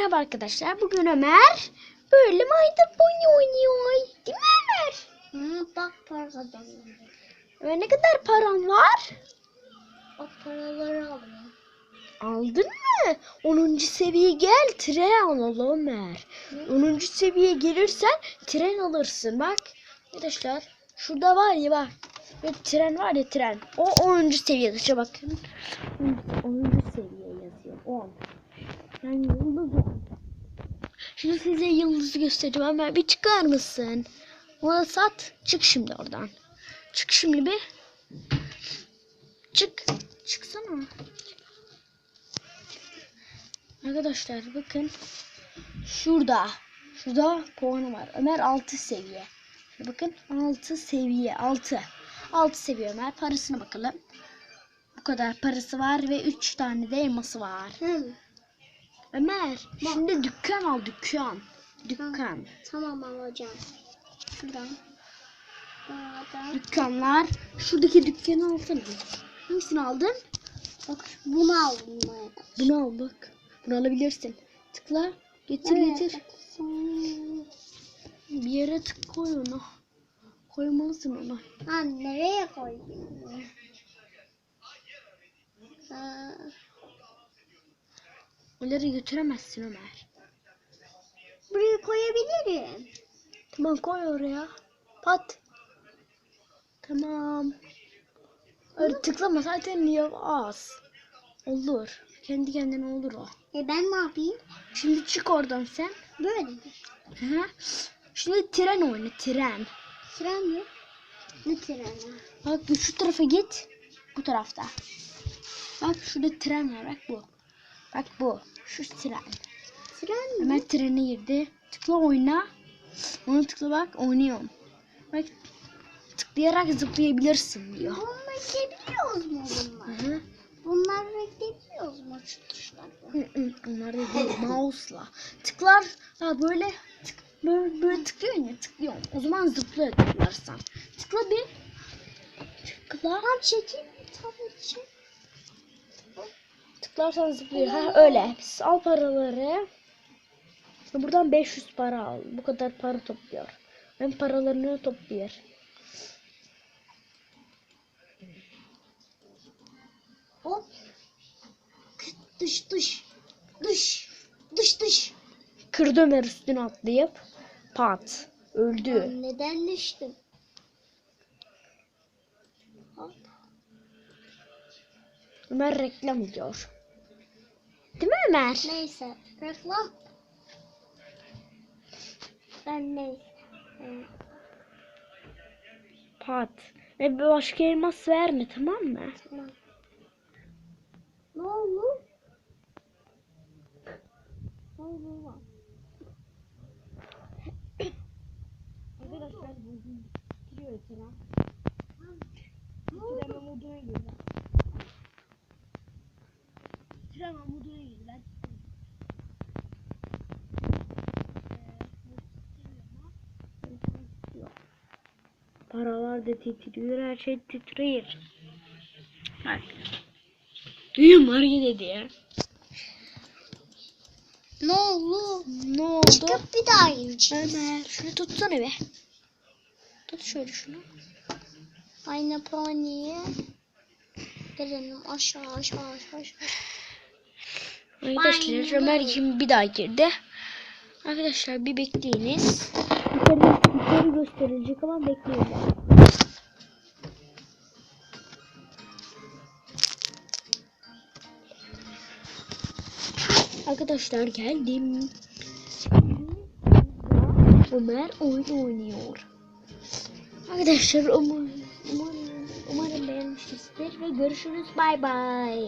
Merhaba arkadaşlar. Bugün Ömer böyle mayda boyu oynuyor. Değil mi Ömer? Hı, bak para kazanıyorum. Ömer ne kadar paran var? O paraları alıyorum. Aldın mı? 10. seviye gel tren alalım Ömer. 10. seviyeye gelirsen tren alırsın. Bak arkadaşlar şurada var ya bak. Bir tren var ya tren. O 10. seviyede. İşte bakın. 10. seviye yazıyor. 10. Yani yıldız. Şimdi size yıldızı göstereceğim ama bir çıkar mısın? Ona sat. Çık şimdi oradan. Çık şimdi bir. Çık. Çıksana. Arkadaşlar bakın. Şurada. Şurada puanı var. Ömer 6 seviye. Bakın 6 seviye. 6. 6 seviye Ömer. Parasına bakalım. Bu kadar parası var ve 3 tane de elması var. Hı. Ömer şimdi dükkan al dükkan. Dükkan. Tamam alacağım. Şuradan. Buradan. Dükkanlar. Şuradaki dükkanı alsana. Hangisini aldın? Bak bunu aldım ben. Bunu al bak. Bunu alabilirsin. Tıkla. Getir Nereye getir. baksın? Bir yere tık koy onu. Koymalısın onu. Ha nereye koyayım? Ha, Onları götüremezsin Ömer. buraya koyabilirim. Tamam koy oraya. Pat. Tamam. Öyle tıklama zaten niye az. Olur. Kendi kendine olur o. E ben ne yapayım? Şimdi çık oradan sen. Böyle mi? Hı hı. Şimdi tren oyna tren. Tren mi? Ne treni? Bak şu tarafa git. Bu tarafta. Bak şurada tren var bak bu. Bak bu. Şu tren. Tren mi? Ömer trene girdi. Tıkla oyna. Onu tıkla bak oynuyorum. Bak tıklayarak zıplayabilirsin diyor. Bununla bekleyebiliyoruz mu bunlar? Hı hı. Bunlar bekleyebiliyoruz mu şu tuşlarla? Onlar da değil mouse'la. Tıklar ha böyle tık, böyle, böyle tıklıyorsun ya tıklıyorsun. O zaman zıplıyor tıklarsan. Tıkla bir. Tıkla. Tamam çekil. Tamam çek. Tıklarsan zıplıyor. Ha öyle. Biz al paraları. Buradan 500 para al. Bu kadar para topluyor. Hem paralarını topluyor. Hop. Dış dış. Dış. Dış dış. Kırdı Ömer üstüne atlayıp pat. Öldü. Ben neden düştüm? Ömer reklam ediyor. Değil mi Ömer? Neyse. Reklam. Ben neyse. Pat. Ve bir başka elmas verme tamam mı? Tamam. Ne oldu? Ne oldu lan? Arkadaşlar bugün gidiyor tren. Tren moduna girdi. Tren moduna girdi. Ben Paralar da titriyor, her şey titriyor. Bak. Duyuyor musun hareket ediyor. Ne oldu? Ne oldu? Çıkıp bir daha gireceğiz. Ömer, şunu tutsana be. Tut şöyle şunu. Aynı poniye. Girelim aşağı aşağı aşağı aşağı. Arkadaşlar Ömer şimdi bir daha girdi. Arkadaşlar bir bekleyiniz. Yukarı, yukarı gösterilecek ama bekleyin. Arkadaşlar geldim. Ömer oyun oynuyor. Arkadaşlar umarım, umarım beğenmişsinizdir ve görüşürüz. Bay bay.